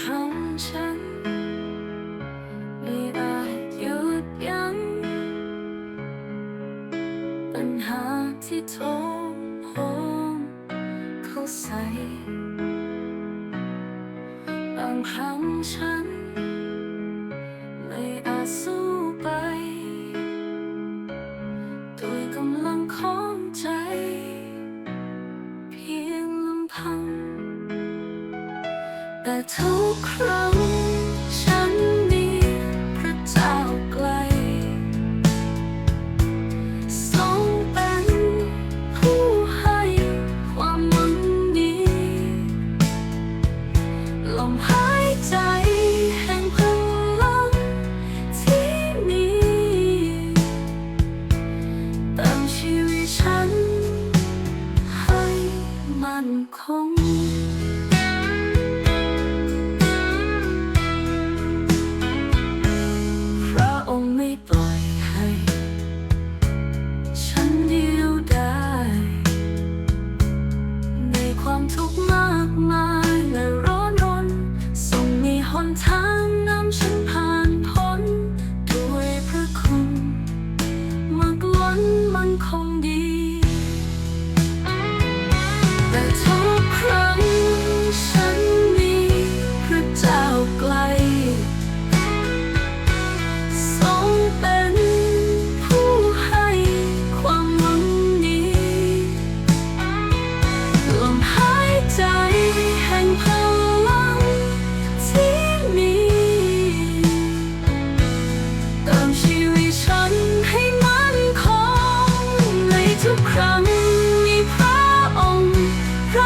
ครั้งฉัน ไม่อาจหยุดยั้งปัญหาที่โทมโหมเข้าใส่บางครั้งฉัน ทุกครั้งฉันมีพระเจ้าใกลทรงเป็นผู้ให้ความหวังดีลมหายใจแห่งพลังที่มีเติมชีวิตฉันให้มันคง